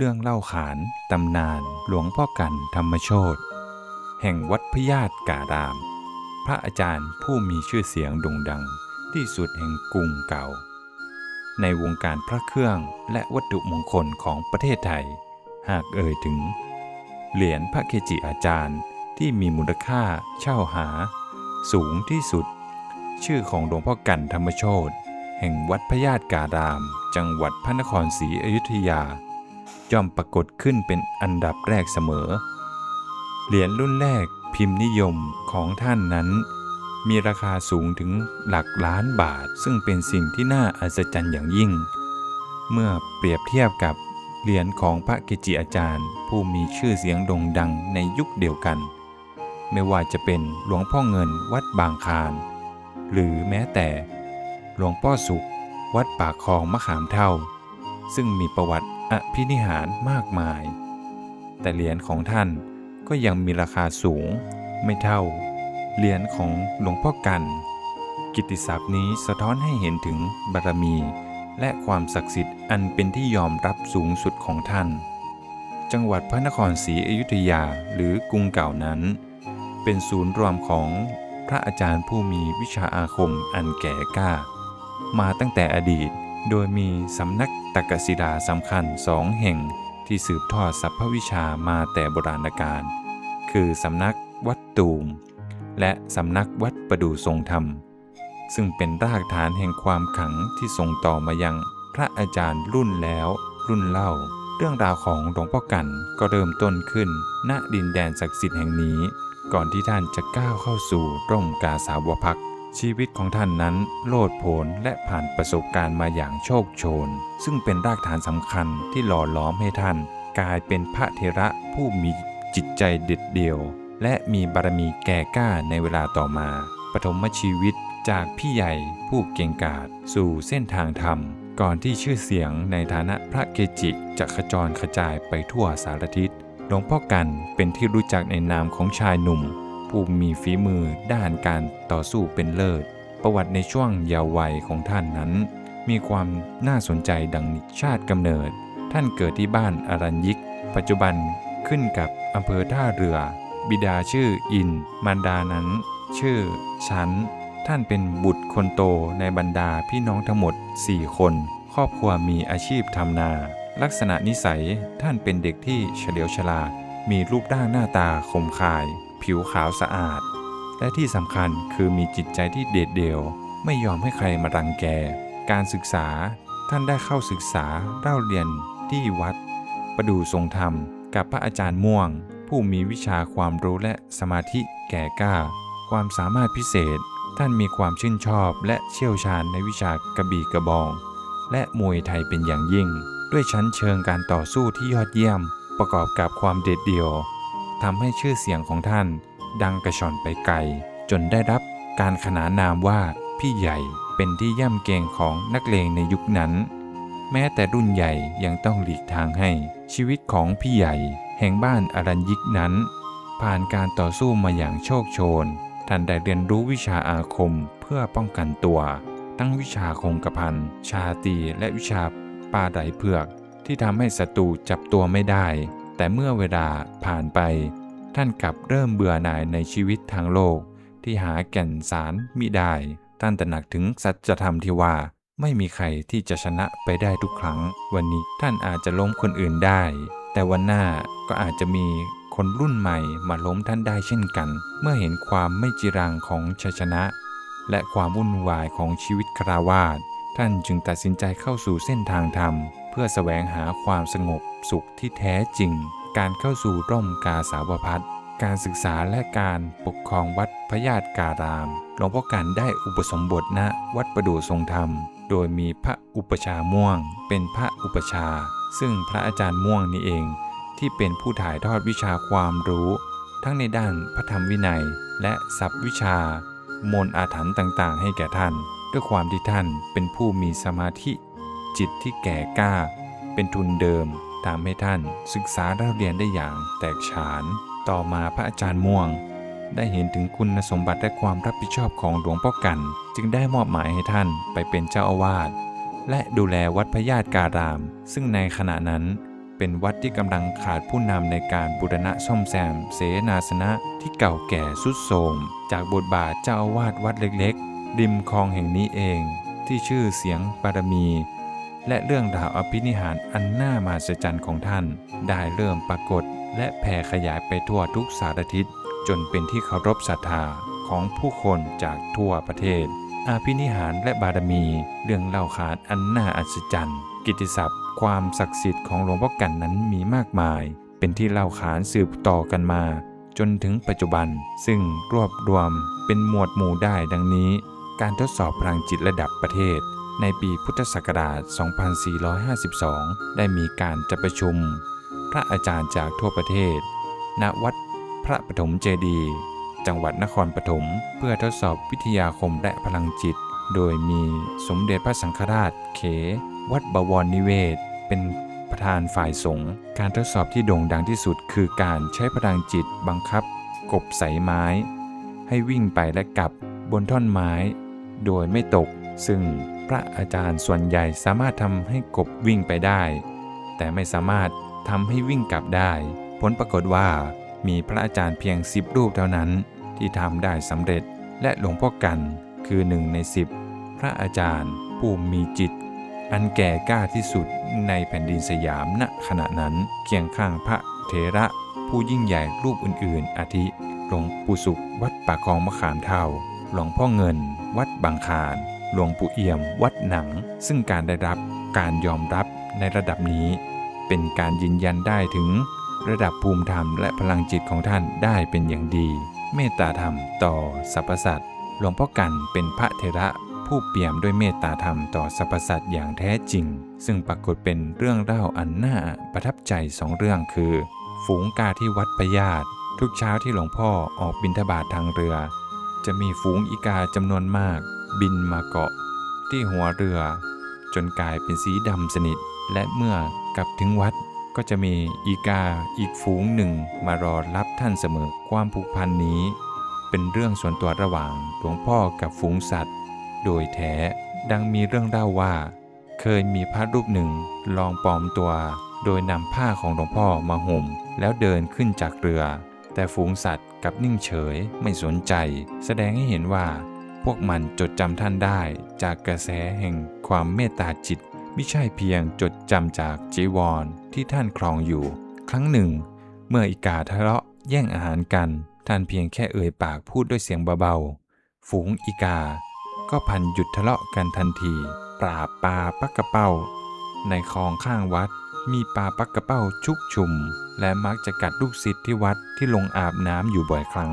เรื่องเล่าขานตำนานหลวงพ่อกันธรรมโชตแห่งวัดพญาตการาม พระอาจารย์ผู้มีชื่อเสียงโด่งดังที่สุดแห่งกรุงเก่า ในวงการพระเครื่องและวัตถุมงคลของประเทศไทย หากเอ่ยถึง เหรียญพระเกจิอาจารย์ที่มีมูลค่าเช่าหา สูงที่สุด ชื่อของหลวงพ่อกันธรรมโชตแห่งวัดพญาตการาม จังหวัดพระนครศรีอยุธยา ย่อมปรากฏขึ้นเป็นอันดับแรกเสมอ เหรียญรุ่นแรกพิมพ์นิยมของท่านนั้น มีราคาสูงถึงหลักล้านบาท ซึ่งเป็นสิ่งที่น่าอัศจรรย์อย่างยิ่ง เมื่อเปรียบเทียบกับเหรียญของพระเกจิอาจารย์ ผู้มีชื่อเสียงโด่งดังในยุคเดียวกัน ไม่ว่าจะเป็นหลวงพ่อเงินวัดบางคานหรือแม้แต่หลวงพ่อสุข วัดปากคลองมะขามเท่า ซึ่งมีประวัติ อภินิหารมากมาย แต่เหรียญของท่านก็ยังมีราคาสูงไม่เท่า เหรียญของหลวงพ่อกัน กิตติศัพท์นี้สะท้อนให้เห็นถึงบารมี และความศักดิ์สิทธิ์อันเป็นที่ยอมรับสูงสุดของท่าน จังหวัดพระนครศรีอยุธยาหรือกรุงเก่านั้น เป็นศูนย์รวมของพระอาจารย์ผู้มีวิชาอาคมอันแก่กล้า มาตั้งแต่อดีต โดยมีสำนักตักกศิลาสำคัญสองแห่งที่สืบทอดสรรพวิชามาแต่โบราณกาลคือสำนักวัดตูม และสำนักวัดประดู่ทรงธรรม ซึ่งเป็นรากฐานแห่งความขลังที่ส่งต่อมายังพระอาจารย์รุ่นแล้วรุ่นเล่า เรื่องราวของหลวงพ่อกันก็เริ่มต้นขึ้น ณดินแดนศักดิ์สิทธิ์แห่งนี้ ก่อนที่ท่านจะก้าวเข้าสู่ร่มกาสาวพัก ชีวิตของท่านนั้นโลดโผนและผ่านประสบการณ์มาอย่างโชคโชน ซึ่งเป็นรากฐานสำคัญที่หล่อล้อมให้ท่าน กลายเป็นพระเทระผู้มีจิตใจเด็ดเดี่ยว และมีบารมีแก่กล้าในเวลาต่อมา ปฐมชีวิตจากพี่ใหญ่ผู้เก่งกาจสู่เส้นทางธรรม ก่อนที่ชื่อเสียงในฐานะพระเกจิจะขจรกระจายไปทั่วสารทิศหลวงพ่อกันเป็นที่รู้จักในนามของชายหนุ่ม ผู้มีฝีมือด้านการต่อสู้เป็นเลิศ ประวัติในช่วงเยาว์วัยของท่านนั้น มีความน่าสนใจดังนี้ชาติกำเนิด ท่านเกิดที่บ้านอรัญยิก ปัจจุบันขึ้นกับอำเภอท่าเรือ บิดาชื่ออิน มารดานั้น ชื่อชั้น ท่านเป็นบุตรคนโตในบรรดาพี่น้องทั้งหมด 4 คน ครอบครัวมีอาชีพทำนา ลักษณะนิสัยท่านเป็นเด็กที่เฉลียวฉลาด มีรูปร่างหน้าตาคมคาย ผิวขาวสะอาด และที่สำคัญคือมีจิตใจที่เด็ดเดี่ยว ไม่ยอมให้ใครมารังแก การศึกษาท่านได้เข้าศึกษาเล่าเรียนที่วัด ประดู่ทรงธรรม กับพระอาจารย์ม่วง ผู้มีวิชาความรู้และสมาธิแก่กล้า ความสามารถพิเศษ ท่านมีความชื่นชอบและเชี่ยวชาญในวิชากระบี่กระบอง และมวยไทยเป็นอย่างยิ่ง ด้วยชั้นเชิงการต่อสู้ที่ยอดเยี่ยม ประกอบกับความเด็ดเดี่ยว ทำให้ชื่อเสียงของท่าน ดังกระชอนไปไกล จนได้รับการขนานนามว่าพี่ใหญ่เป็นที่ย่ำเกรงของนักเลงในยุคนั้น แม้แต่รุ่นใหญ่ยังต้องหลีกทางให้ ชีวิตของพี่ใหญ่แห่งบ้านอรัญยิกนั้น ผ่านการต่อสู้มาอย่างโชคโชน ท่านได้เรียนรู้วิชาอาคมเพื่อป้องกันตัวทั้งวิชาคงกระพันชาตีและวิชาปาไดเผือก ที่ทำให้ศัตรูจับตัวไม่ได้ แต่เมื่อเวลาผ่านไป ท่านกลับเริ่มเบื่อหน่ายในชีวิตทางโลก ที่หาแก่นสารมิได้ ท่านตระหนักถึงสัจธรรมที่ว่า ไม่มีใครที่จะชนะไปได้ทุกครั้ง วันนี้ท่านอาจจะล้มคนอื่นได้ แต่วันหน้าก็อาจจะมีคนรุ่นใหม่มาล้มท่านได้เช่นกัน เมื่อเห็นความไม่จีรังของชัยชนะ และความวุ่นวายของชีวิตคราวาสท่านจึงตัดสินใจเข้าสู่เส้นทางธรรม พื่อแสวงหาความสงบสุขที่แท้จริง การเข้าสู่ร่มกาสาวพัฒการศึกษาและการปกครองวัดพระญาติการาม หลวงพ่อกันได้อุปสมบทณวัดประดูทรงธรรม โดยมีพระอุปชาม่วง เป็นพระอุปชา ซึ่งพระอาจารย์ม่วงนี่เอง ที่เป็นผู้ถ่ายทอดวิชาความรู้ ทั้งในด้านพระธรรมวินัย และศัพท์วิชา มนต์อาถรรพ์ต่างๆ ให้แก่ท่าน ด้วยความที่ท่านเป็นผู้มีสมาธิ จิตที่แก่กล้า เป็นทุนเดิมทำให้ท่านศึกษาเล่าเรียนได้อย่างแตกฉาน ต่อมาพระอาจารย์ม่วง ได้เห็นถึงคุณสมบัติและความรับผิดชอบของหลวงพ่อกัน จึงได้มอบหมายให้ท่านไปเป็นเจ้าอาวาสและดูแลวัดพระญาติการาม ซึ่งในขณะนั้นเป็นวัดที่กำลังขาดผู้นำในการบูรณะซ่อมแซม เสนาสนะที่เก่าแก่สุดโทรมจากบทบาทเจ้าอาวาสวัดเล็กๆริมคลองแห่งนี้เอง ที่ชื่อเสียงบารมี และเรื่องราวอภินิหารอันน่ามหัศจรรย์ของท่าน ได้เริ่มปรากฏและแผ่ขยายไปทั่วทุกสารทิศจนเป็นที่เคารพศรัทธาของผู้คนจากทั่วประเทศ อาภินิหารและบารมี เรื่องเล่าขานอันน่าอัศจรรย์ กิตติศัพท์ ความศักดิ์สิทธิ์ของหลวงพ่อกันนั้นมีมากมาย เป็นที่เล่าขานสืบต่อกันมา จนถึงปัจจุบัน ซึ่งรวบรวมเป็นหมวดหมู่ได้ดังนี้ การทดสอบพลังจิตระดับประเทศ ในปีพุทธศักราช 2452 ได้มีการจัดประชุม พระอาจารย์จากทั่วประเทศ ณ วัดพระปฐมเจดีย์จังหวัดนครปฐม เพื่อทดสอบวิทยาคมและพลังจิต โดยมีสมเด็จพระสังฆราชเข วัดบวรนิเวศ เป็นประธานฝ่ายสงฆ์การทดสอบที่โด่งดังที่สุดคือการใช้พลังจิตบังคับ กบใสไม้ ให้วิ่งไปและกลับบนท่อนไม้ โดยไม่ตก ซึ่งพระอาจารย์ส่วนใหญ่สามารถทำให้กบวิ่งไปได้ แต่ไม่สามารถทำให้วิ่งกลับได้ ผลปรากฏว่ามีพระอาจารย์เพียง10รูปเท่านั้นที่ทำได้สำเร็จและหลวงพ่อกันคือหนึ่งใน10พระอาจารย์ผู้มีจิต อันแก่กล้าที่สุดในแผ่นดินสยามณขณะนั้นเคียงข้างพระเถระผู้ยิ่งใหญ่รูปอื่นๆ อาทิหลวงปู่สุขวัดป่าคลองมะขามเท่า หลวงพ่อเงิน วัดบางคาร หลวงปู่เอี่ยมวัดหนัง ซึ่งการได้รับการยอมรับในระดับนี้ เป็นการยืนยันได้ถึง ระดับภูมิธรรมและพลังจิตของท่านได้เป็นอย่างดี เมตตาธรรมต่อสรรพสัตว์หลวงพ่อกันเป็นพระเถระผู้เปี่ยมด้วยเมตตาธรรมต่อสรรพสัตว์อย่างแท้จริง ซึ่งปรากฏเป็นเรื่องเล่าอันน่าประทับใจสองเรื่องคือ ฝูงกาที่วัดพญาตทุกเช้าที่หลวงพ่อออกบินทบาททางเรือ จะมีฝูงอีกาจำนวนมาก บินมาเกาะที่หัวเรือ จนกลายเป็นสีดำสนิท และเมื่อกลับถึงวัดก็จะมีอีกาอีกฝูงหนึ่งมารอรับท่านเสมอความผูกพันนี้ เป็นเรื่องส่วนตัวระหว่างหลวงพ่อกับฝูงสัตว์ โดยแท้ดังมีเรื่องเล่าว่า เคยมีพระรูปหนึ่งลองปลอมตัว โดยนำผ้าของหลวงพ่อมาห่ม แล้วเดินขึ้นจากเรือ แต่ฝูงสัตว์กับนิ่งเฉยไม่สนใจ แสดงให้เห็นว่า พวกมันจดจำท่านได้จากกระแสแห่งความเมตตาจิต ไม่ใช่เพียงจดจำจากจีวรที่ท่านครองอยู่ ครั้งหนึ่ง เมื่ออีกาทะเลาะแย่งอาหารกัน ท่านเพียงแค่เอ่ยปากพูดด้วยเสียงเบาๆ ฝูงอีกา ก็พันหยุดทะเลาะกันทันที ปราบปลาปักกระเป้า ในคลองข้างวัดมีปลาปักกระเป้าชุกชุม และมักจะกัดลูกศิษย์ที่วัดที่ลงอาบน้ำอยู่บ่อยครั้ง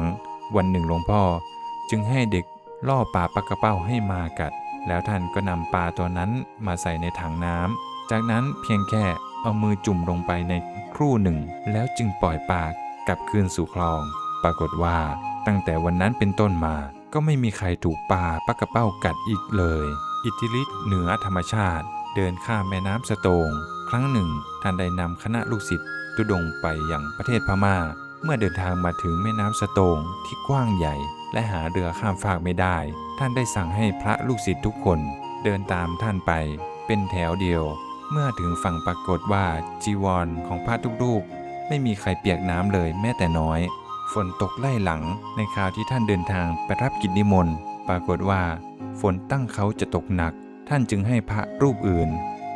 วันหนึ่งหลวงพ่อจึงให้เด็ก ล่อปลาปักกระเป้าให้มากัด แล้วท่านก็นำปลาตัวนั้นมาใส่ในถังน้ำจากนั้นเพียงแค่เอามือจุ่มลงไปในครู่หนึ่ง แล้วจึงปล่อยปลากลับคืนสู่คลอง ปรากฏว่าตั้งแต่วันนั้นเป็นต้นมา ก็ไม่มีใครถูกปลาปักกระเป้ากัดอีกเลย อิทธิฤทธิ์เหนือธรรมชาติ เดินข้ามแม่น้ำสะโตง ครั้งหนึ่ง ท่านได้นำคณะลูกศิษย์ตุดงไปยังประเทศพม่า เมื่อเดินทางมาถึงแม่น้ำสะโตงที่กว้างใหญ่ และหาเรือข้ามฟากไม่ได้ ท่านได้สั่งให้พระลูกศิษย์ทุกคนเดินตามท่านไป เป็นแถวเดียว เมื่อถึงฝั่งปรากฏว่าจีวรของพระทุกรูป ไม่มีใครเปียกน้ำเลยแม้แต่น้อย ฝนตกไล่หลังในคราวที่ท่านเดินทางไปรับกิจนิมนต์ปรากฏว่า ฝนตั้งเขาจะตกหนัก ท่านจึงให้พระรูปอื่น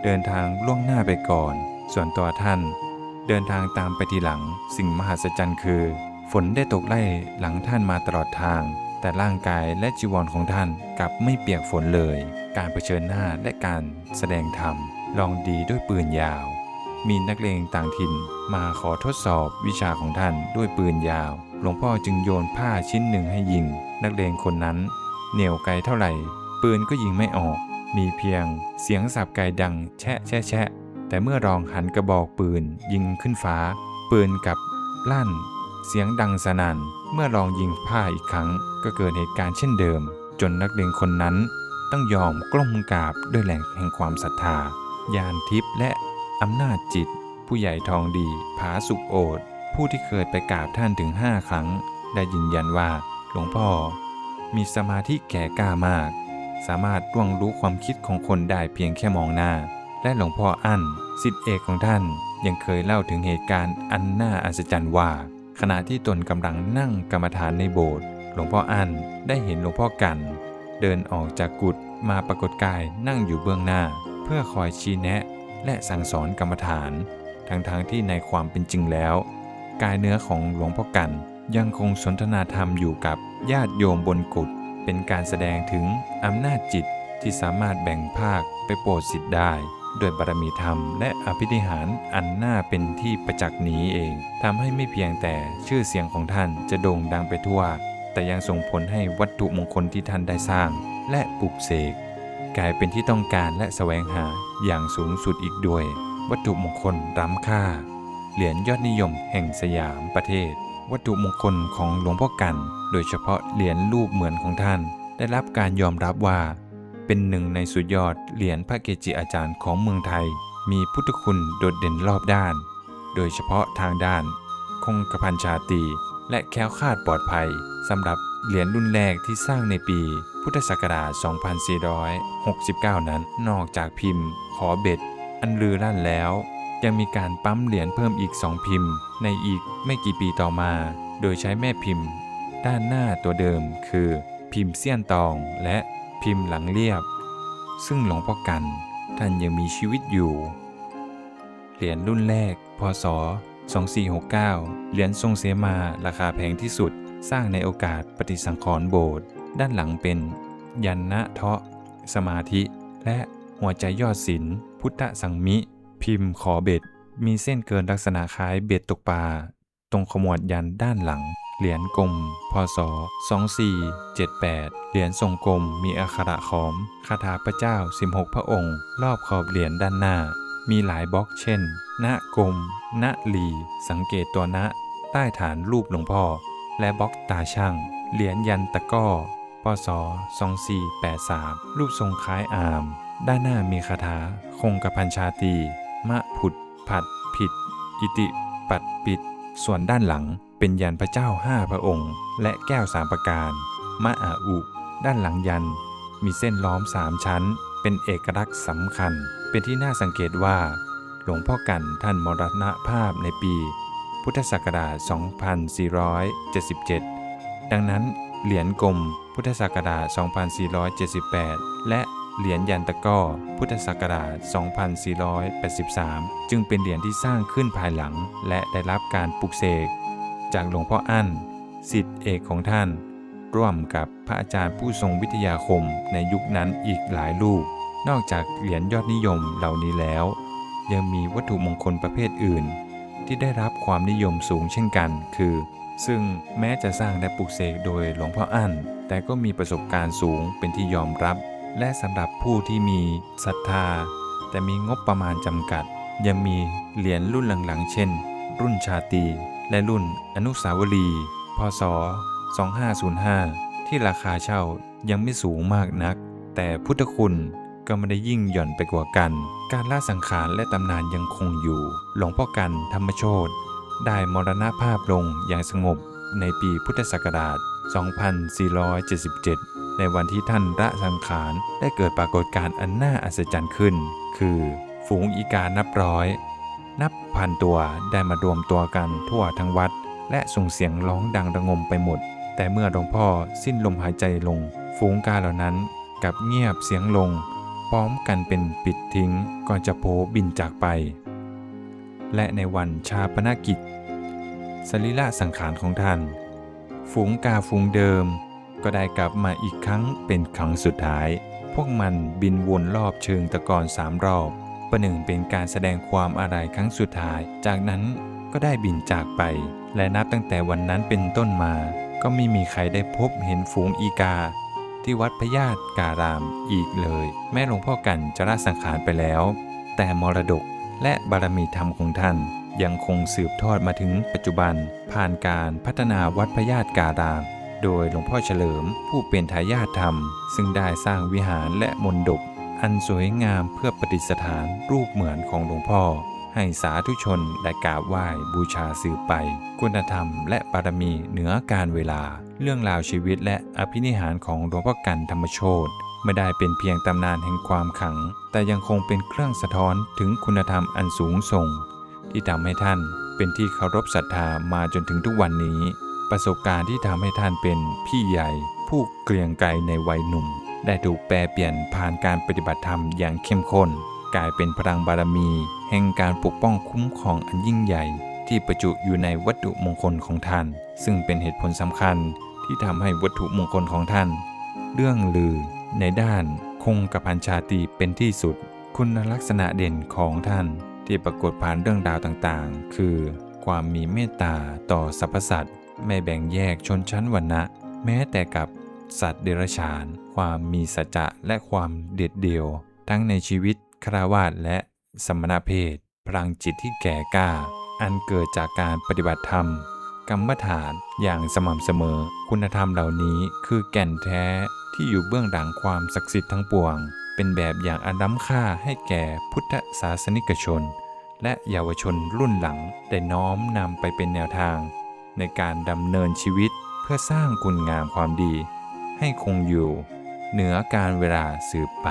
เดินทางล่วงหน้าไปก่อน ส่วนตัวท่าน เดินทางตามไปทีหลัง สิ่งมหัศจรรย์คือ ฝนได้ตกไล่หลังท่านมาตลอดทาง แต่ร่างกายและจีวรของท่านกลับไม่เปียกฝนเลย การเผชิญหน้าและการแสดงธรรม ลองดีด้วยปืนยาว มีนักเลงต่างถิ่นมาขอทดสอบวิชาของท่านด้วยปืนยาว หลวงพ่อจึงโยนผ้าชิ้นหนึ่งให้ยิง นักเลงคนนั้น เหนียวไกลเท่าไหร่ ปืนก็ยิงไม่ออก มีเพียงเสียงสับไกดังแชะแชะแชะแต่เมื่อรองหันกระบอกปืนยิงขึ้นฟ้า ปืนกับลั่น เสียงดังสนั่นเมื่อลองยิงผ้าอีกครั้ง ก็เกิดเหตุการณ์เช่นเดิม จนนักเลงคนนั้นต้องยอมกล้มกราบด้วยแรงแห่งความศรัทธาญาณทิพย์และอำนาจจิต ผู้ใหญ่ทองดี ผาสุกโอดผู้ที่เคยไปกราบท่านถึงห้าครั้ง ได้ยืนยันว่าหลวงพ่อ มีสมาธิแก่กล้ามาก สามารถล่วงรู้ความคิดของคนได้เพียงแค่มองหน้า และหลวงพ่ออั้นสิทธิเอกของท่านยังเคยเล่าถึงเหตุการณ์อันน่าอัศจรรย์ว่า ขณะที่ตนกำลังนั่งกรรมฐานในโบสถ์หลวงพ่ออั้นได้เห็นหลวงพ่อกัน เดินออกจากกุฏมาปรากฏกายนั่งอยู่เบื้องหน้า เพื่อคอยชี้แนะและสั่งสอนกรรมฐาน ทั้งๆทที่ในความเป็นจริงแล้ว กายเนื้อของหลวงพ่อกันยังคงสนทนาธรรมอยู่กับญาติโยมบนกุฏเป็นการแสดงถึงอำนาจจิตที่สามารถแบ่งภาคไปโปรดสิทธิ์ได้ ด้วยบารมีธรรมและอภินิหารอันน่าเป็นที่ประจักษ์นี้เองทำให้ไม่เพียงแต่ชื่อเสียงของท่านจะโด่งดังไปทั่ว แต่ยังส่งผลให้วัตถุมงคลที่ท่านได้สร้าง และปลุกเสกกลายเป็นที่ต้องการและแสวงหาอย่างสูงสุดอีกด้วย วัตถุมงคลล้ำค่า เหรียญยอดนิยมแห่งสยามประเทศ วัตถุมงคลของหลวงพ่อกัน โดยเฉพาะเหรียญรูปเหมือนของท่าน ได้รับการยอมรับว่า เป็นหนึ่งในสุดยอดเหรียญพระเกจิอาจารย์ของเมืองไทย มีพุทธคุณโดดเด่นรอบด้าน โดยเฉพาะทางด้าน คงกระพันชาตี และแค้วคาดปลอดภัยสำหรับเหรียญรุ่นแรกที่สร้างในปีพุทธศักราช 2469 นั้น นอกจากพิมพ์ ขอเบ็ด อันลือลั่นแล้ว ยังมีการปั๊มเหรียญเพิ่มอีก 2 พิมพ์ ในอีกไม่กี่ปีต่อมา โดยใช้แม่พิมพ์ ด้านหน้าตัวเดิมคือพิมพ์เสี้ยนตองและ พิมพ์หลังเรียบ ซึ่งหลวงพ่อกันท่านยังมีชีวิตอยู่ เหรียญรุ่นแรก พศ 2469 เหรียญทรงเสมาราคาแพงที่สุด สร้างในโอกาสปฏิสังขรณ์โบสถ์ด้านหลังเป็น ยันนะเทาะ สมาธิ และหัวใจยอดศิลพุทธสังมิ พิมพ์ขอเบ็ด มีเส้นเกินลักษณะคล้ายเบ็ดตกปลาตรงขมวดยันด้านหลัง เหรียญกลม พศ 2478 เหรียญทรงกลมมีอักขระขอม คาถาพระเจ้า 16 พระองค์ รอบขอบเหรียญด้านหน้า มีหลายบล็อกเช่น ณกลมณลี สังเกตตัวณ ใต้ฐานรูปหลวงพ่อ และบล็อกตาช่าง เหรียญยันตะก้อ พศ 2483 รูปทรงคล้ายอาม ด้านหน้ามีคาถา คงกระพันชาตี มะผุด ผัด ผิด อิติ ปัด ปิด ส่วนด้านหลัง เป็นยันพระเจ้าห้าพระองค์ และแก้วสามประการ มะอาอุ ด้านหลังยัน มีเส้นล้อมสามชั้น เป็นเอกลักษณ์สำคัญ เป็นที่น่าสังเกตว่า หลวงพ่อกันท่านมรณภาพในปี พุทธศักราช 2477 ดังนั้นเหรียญกลมพุทธศักราช 2478 และเหรียญยันตะก้อ พุทธศักราช 2483 จึงเป็นเหรียญที่สร้างขึ้นภายหลัง และได้รับการปลุกเสก จากหลวงพ่ออั้นสิทธิเอกของท่าน ร่วมกับพระอาจารย์ผู้ทรงวิทยาคมในยุคนั้นอีกหลายรูป นอกจากเหรียญยอดนิยมเหล่านี้แล้ว ยังมีวัตถุมงคลประเภทอื่น ที่ได้รับความนิยมสูงเช่นกัน คือ ซึ่งแม้จะสร้างและปลุกเสกโดยหลวงพ่ออั้นแต่ก็มีประสบการณ์สูงเป็นที่ยอมรับ และสำหรับผู้ที่มีศรัทธา แต่มีงบประมาณจำกัด ยังมีเหรียญรุ่นหลังๆ เช่น รุ่นชาตี และรุ่นอนุสาวรีย์พศ 2505 ที่ราคาเช่ายังไม่สูงมากนัก แต่พุทธคุณก็ไม่ได้ยิ่งหย่อนไปกว่ากัน การล่าสังขารและตำนานยังคงอยู่ หลวงพ่อกันธรรมโชตได้มรณภาพลงอย่างสงบในปีพุทธศักราช 2477 ในวันที่ท่านละสังขารได้เกิดปรากฏการณ์อันน่าอัศจรรย์ขึ้น คือ ฝูงอีกานับร้อย นับพันตัวได้มารวมตัวกันทั่วทั้งวัด และส่งเสียงร้องดังระงมไปหมด แต่เมื่อหลวงพ่อสิ้นลมหายใจลง ฝูงกาเหล่านั้นกับเงียบเสียงลง พร้อมกันเป็นปิดทิ้งก่อนจะโผบินจากไป และในวันชาปนกิจ สรีระสังขารของท่าน ฝูงกาฝูงเดิม ก็ได้กลับมาอีกครั้งเป็นครั้งสุดท้าย พวกมันบินวนรอบเชิงตะกอนสามรอบ ประหนึ่งเป็นการแสดงความอาลัยครั้งสุดท้าย จากนั้นก็ได้บินจากไป และนับตั้งแต่วันนั้นเป็นต้นมา ก็ไม่มีใครได้พบเห็นฝูงอีกา ที่วัดพญาตการามอีกเลย แม้หลวงพ่อกันจะละสังขารไปแล้ว แต่มรดกและบารมีธรรมของท่าน ยังคงสืบทอดมาถึงปัจจุบัน ผ่านการพัฒนาวัดพญาตการาม โดยหลวงพ่อเฉลิมผู้เป็นทายาทธรรม ซึ่งได้สร้างวิหารและมนดบ อันสวยงามเพื่อประดิษฐานรูปเหมือนของหลวงพ่อ ให้สาธุชนได้กราบไหว้บูชาสืบไป คุณธรรมและบารมีเหนือการเวลา เรื่องราวชีวิตและอภินิหารของหลวงพ่อกันธรรมโชตไม่ได้เป็นเพียงตำนานแห่งความขลัง แต่ยังคงเป็นเครื่องสะท้อนถึงคุณธรรมอันสูงส่ง ที่ทำให้ท่านเป็นที่เคารพศรัทธามาจนถึงทุกวันนี้ ประสบการณ์ที่ทำให้ท่านเป็นพี่ใหญ่ ผู้เกรียงไกรในวัยหนุ่ม ได้ถูกแปลเปลี่ยนผ่านการปฏิบัติธรรมอย่างเข้มข้น กลายเป็นพลังบารมี แห่งการปกป้องคุ้มครองอันยิ่งใหญ่ ที่ประจุอยู่ในวัตถุมงคลของท่าน ซึ่งเป็นเหตุผลสำคัญที่ทำให้วัตถุมงคลของท่าน เรื่องลือ ในด้านคงกระพันชาตรีเป็นที่สุด คุณลักษณะเด่นของท่าน ที่ปรากฏผ่านเรื่องราวต่างๆ คือ ความมีเมตตาต่อสรรพสัตว์ไม่แบ่งแยกชนชั้นวรรณะ แม้แต่กับ สัตว์เดรัจฉาน ความมีสัจจะและความเด็ดเดี่ยว ทั้งในชีวิตคราวาสและสมณเพศพลังจิตที่แก่กล้า อันเกิดจากการปฏิบัติธรรม กรรมฐานอย่างสม่ำเสมอ คุณธรรมเหล่านี้คือแก่นแท้ที่อยู่เบื้องหลังความศักดิ์สิทธิ์ทั้งปวง เป็นแบบอย่างอันล้ำค่าให้แก่พุทธศาสนิกชน และเยาวชนรุ่นหลังได้น้อมนำไปเป็นแนวทาง ในการดำเนินชีวิตเพื่อสร้างคุณงามความดี ให้คงอยู่ เหนือการเวลาสืบไป